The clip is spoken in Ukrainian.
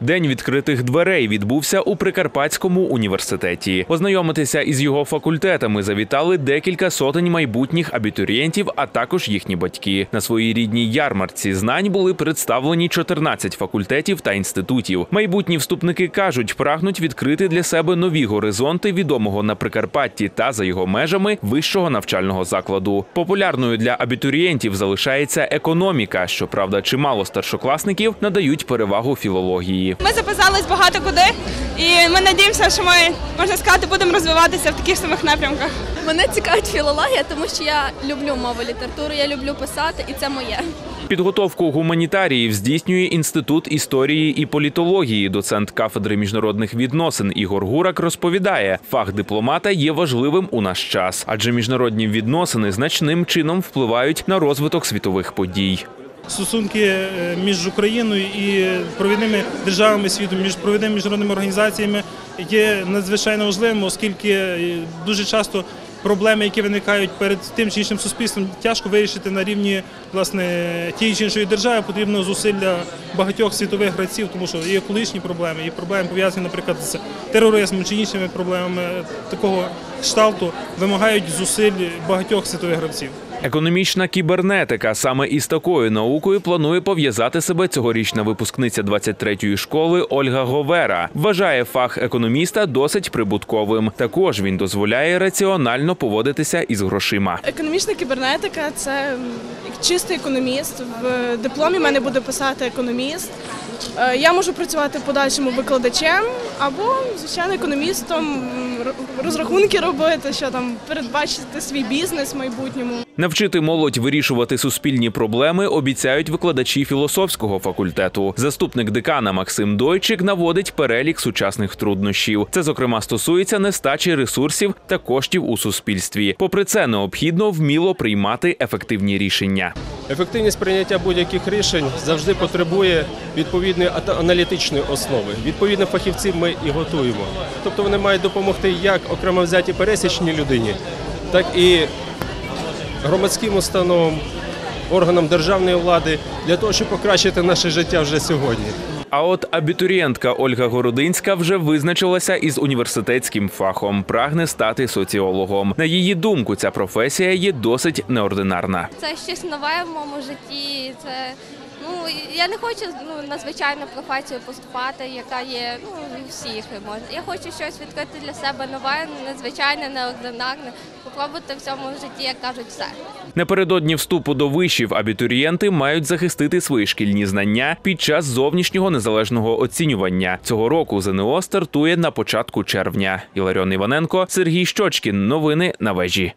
День відкритих дверей відбувся у Прикарпатському університеті. Ознайомитися із його факультетами завітали декілька сотень майбутніх абітурієнтів, а також їхні батьки. На своїй рідній ярмарці знань були представлені 14 факультетів та інститутів. Майбутні вступники кажуть, прагнуть відкрити для себе нові горизонти відомого на Прикарпатті та за його межами вищого навчального закладу. Популярною для абітурієнтів залишається економіка. Щоправда, чимало старшокласників надають перевагу філології. Ми записались багато куди, і ми надіємося, що ми можна сказати будемо розвиватися в таких самих напрямках. Мене цікавить філологія, тому що я люблю мову літературу, я люблю писати, і це моє. Підготовку гуманітаріїв здійснює інститут історії і політології. Доцент кафедри міжнародних відносин Ігор Гурак розповідає, фах дипломата є важливим у наш час, адже міжнародні відносини значним чином впливають на розвиток світових подій. Стосунки е, між Україною і провідними державами світу, між провідними міжнародними організаціями є надзвичайно важливими, оскільки е, дуже часто проблеми, які виникають перед тим чи іншим суспільством, тяжко вирішити на рівні власне тієї чи іншої держави. Потрібно зусилля багатьох світових гравців, тому що є екологічні проблеми, є проблеми пов'язані, наприклад, з тероризмом чи іншими проблемами такого кшталту, вимагають зусиль багатьох світових гравців. Економічна кібернетика саме із такою наукою планує пов'язати себе цьогорічна випускниця 23-ї школи Ольга Говера. Вважає фах економіста досить прибутковим. Також він дозволяє раціонально поводитися із грошима. Економічна кібернетика це чистий економіст. В дипломі мене буде писати економіст. Е, Я можу працювати подальшому викладачем або, звичайно, економістом, розрахунки робити, що там передбачити свій бізнес в майбутньому. Навчити молодь вирішувати суспільні проблеми обіцяють викладачі філософського факультету. Заступник декана Максим Дойчик наводить перелік сучасних труднощів. Це, зокрема, стосується нестачі ресурсів та коштів у суспільстві. Попри це, необхідно вміло приймати ефективні рішення. Ефективність прийняття будь-яких рішень завжди потребує відповідної аналітичної основи. Відповідно, фахівців ми і готуємо. Тобто вони мають допомогти як окремо взятій пересічній людині, так і громадським установам, органам державної влади для того, щоб покращити наше життя вже сьогодні. А от абітурієнтка Ольга Городинська вже визначилася із університетським фахом. Прагне стати соціологом. На її думку, ця професія є досить неординарна. Це щось нове в моєму житті. Це ну я не хочу ну, на звичайну професію поступати, яка є ну всіх може. Я хочу щось відкрити для себе нове, незвичайне, неординарне, попробувати в цьому житті, як кажуть, все. Напередодні вступу до вишів абітурієнти мають захистити свої шкільні знання під час зовнішнього незалежного оцінювання. Цього року ЗНО стартує на початку червня. Іларіон Іваненко, Сергій Щочкін. Новини на вежі.